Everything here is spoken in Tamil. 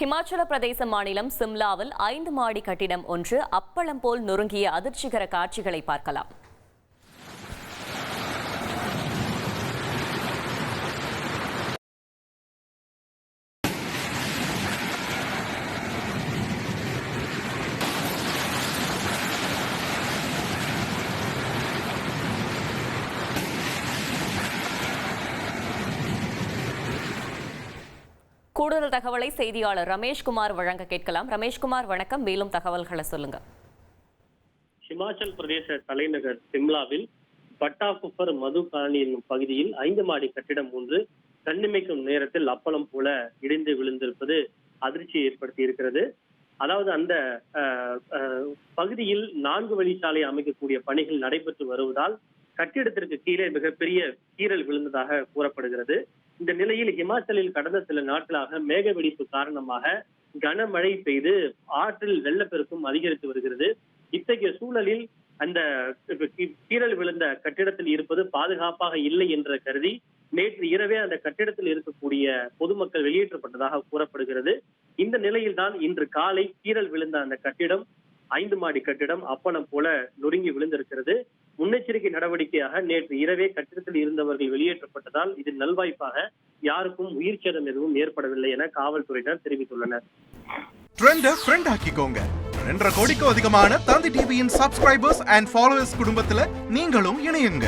ஹிமாச்சல பிரதேச மாநிலம் சிம்லாவில் ஐந்து மாடி கட்டிடம் ஒன்று அப்பளம் போல் நொறுங்கிய அதிர்ச்சிகர காட்சிகளை பார்க்கலாம். கூடுதல் தகவலை செய்தியாளர் ரமேஷ்குமார் வழங்க கேட்கலாம். ரமேஷ்குமார் வணக்கம். மேலும் தகவல்களை சொல்லுங்க. ஹிமாச்சல் பிரதேச தலைநகர் சிம்லாவில் பட்டாகுப்பர் மது காலனி என்னும் பகுதியில் ஐந்து மாடி கட்டிடம் ஒன்று கண்ணிமைக்கும் நேரத்தில் அப்பளம் போல இடிந்து விழுந்திருப்பது அதிர்ச்சியை ஏற்படுத்தி இருக்கிறது. அதாவது அந்த அஹ், பகுதியில் நான்கு வழிச்சாலை அமைக்கக்கூடிய பணிகள் நடைபெற்று வருவதால் கட்டிடத்திற்கு கீழே மிகப்பெரிய கீறல் விழுந்ததாக கூறப்படுகிறது. இந்த நிலையில் இமாச்சலில் கடந்த சில நாட்களாக மேக வெடிப்பு காரணமாக கனமழை பெய்து ஆற்றில் வெள்ளப்பெருக்கும் அதிகரித்து வருகிறது. இத்தகைய சூழலில் அந்த கீ- கீறல் விழுந்த கட்டிடத்தில் இருப்பது பாதுகாப்பாக இல்லை என்ற கருதி நேற்று இரவே அந்த கட்டிடத்தில் இருக்கக்கூடிய பொதுமக்கள் வெளியேற்றப்பட்டதாக கூறப்படுகிறது. இந்த நிலையில்தான் இன்று காலை கீறல் விழுந்த அந்த கட்டிடம் ஐந்து மாடி கட்டிடம் அப்பளம் போல நொறுங்கி விழுந்திருக்கிறது. முன்னெச்சரிக்கை நடவடிக்கையாக நேற்று இரவே கட்டிடத்தில் இருந்தவர்கள் வெளியேற்றப்பட்டதால் இது நல்வாய்ப்பாக யாருக்கும் உயிர் சேதம் எதுவும் ஏற்படவில்லை என காவல்துறையினர் தெரிவித்துள்ளனர். ரெண்டரை கோடிக்கும் அதிகமான தந்தி டிவியின் சப்ஸ்கிரைபர்ஸ் அண்ட் ஃபாலோவர்ஸ் குடும்பத்துல நீங்களும் இணையுங்க.